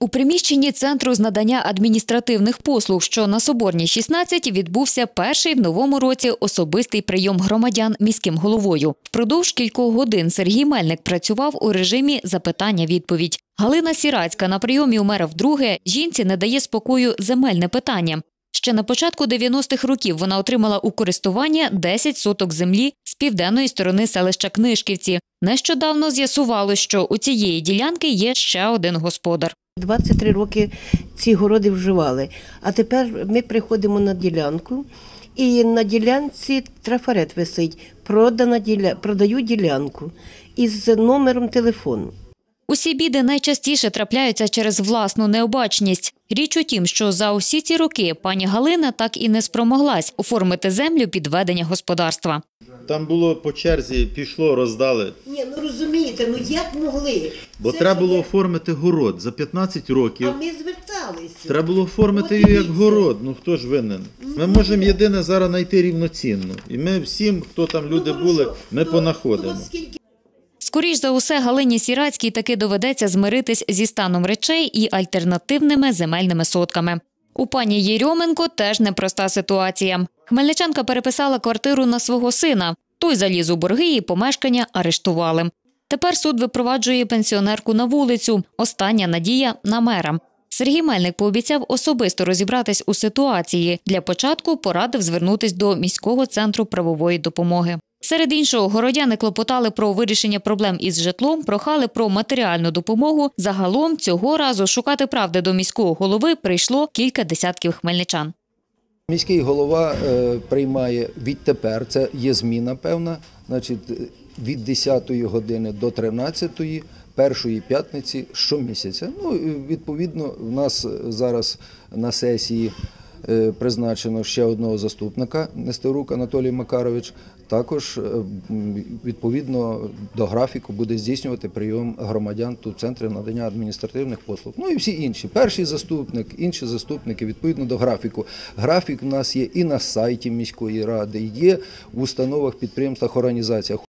У приміщенні центру з надання адміністративних послуг, що на Соборній 16, відбувся перший в новому році особистий прийом громадян міським головою. Впродовж кількох годин Сергій Мельник працював у режимі запитання-відповідь. Галина Сірацька на прийомі у мера вдруге жінці не дає спокою земельне питання. Ще на початку 90-х років вона отримала у користування 10 соток землі з південної сторони селища Книжківці. Нещодавно з'ясувалось, що у цієї ділянки є ще один господар. 23 роки ці городи вживали. А тепер ми приходимо на ділянку, і на ділянці трафарет висить. Продана діля... Продаю ділянку із номером телефону. Усі біди найчастіше трапляються через власну необачність. Річ у тім, що за усі ці роки пані Галина так і не спромоглась оформити землю під ведення господарства. Там було по черзі, пішло, роздали. Ні, ну розумієте, ну як могли? Бо треба було оформити город за 15 років. А ми зверталися. Треба було оформити його як город. Ну хто ж винен? Ми можемо єдине зараз знайти рівноцінно. І ми всім, хто там люди були, ми понаходимо. Скоріш за усе, Галині Сірацькій таки доведеться змиритись зі станом речей і альтернативними земельними сотками. У пані Єрьоменко теж непроста ситуація. Хмельничанка переписала квартиру на свого сина. Той заліз у борги і помешкання арештували. Тепер суд випроваджує пенсіонерку на вулицю. Остання надія на мера. Сергій Мельник пообіцяв особисто розібратись у ситуації. Для початку порадив звернутись до міського центру правової допомоги. Серед іншого, городяни клопотали про вирішення проблем із житлом, прохали про матеріальну допомогу. Загалом цього разу шукати правди до міського голови прийшло кілька десятків хмельничан. Міський голова е, приймає відтепер, це є зміна певна, значить, від 10 години до 13 першої п'ятниці щомісяця. Ну, відповідно, в нас зараз на сесії призначено ще одного заступника Нестерук Анатолій Макарович. Також е, відповідно до графіку буде здійснювати прийом громадян тут в центрі надання адміністративних послуг. Ну і всі інші. Перший заступник, інші заступники відповідно до графіку. Графік у нас є і на сайті міської ради, є в установах, підприємствах, організаціях.